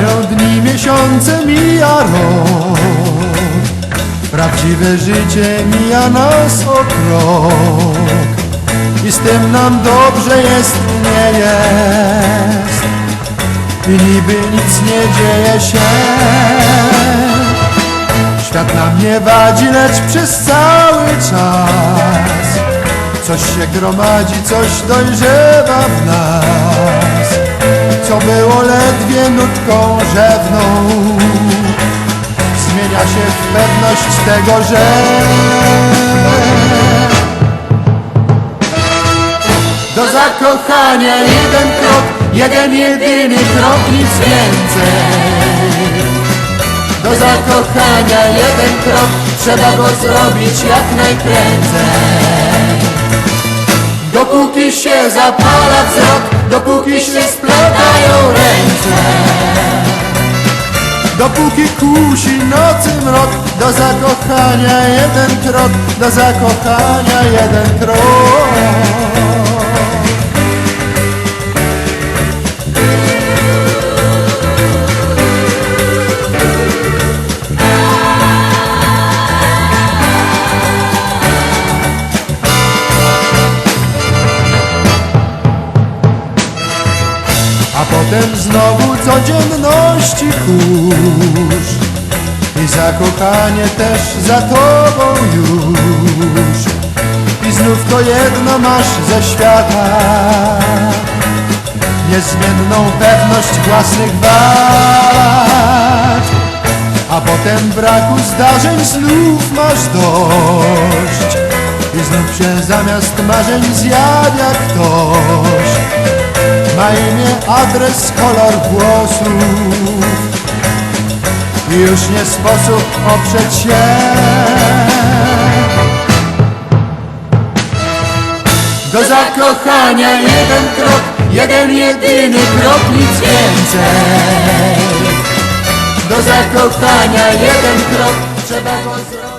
Mijają dni, miesiące, mija rok. Prawdziwe życie mija nas o krok. I z tym nam dobrze jest, nie jest. I niby nic nie dzieje się. Świat nam nie wadzi, lecz przez cały czas. Coś się gromadzi, coś dojrzewa w nas. Co było ledwie nutką rzewną. Zmienia się w pewność tego, że Do zakochania jeden krok, jeden jedyny krok, nic więcej. Do zakochania jeden krok Trzeba go zrobić jak najprędzej Dopóki się zapala wzrok Dopóki się splatają ręce. Dopóki kusi nocy mrok Do zakochania jeden krok Do zakochania jeden krok potem znowu codzienności kurz I zakochanie też za tobą już. I znów to jedno masz ze świata. Niezmienną pewność własnych wad. A potem braku zdarzeń znów masz dość. I znów się zamiast marzeń zjawia ktoś ma imię, adres, kolor włosów już nie sposób oprzeć się. Do zakochania jeden krok, jeden jedyny krok, nic więcej. Do zakochania jeden krok, trzeba go zrobić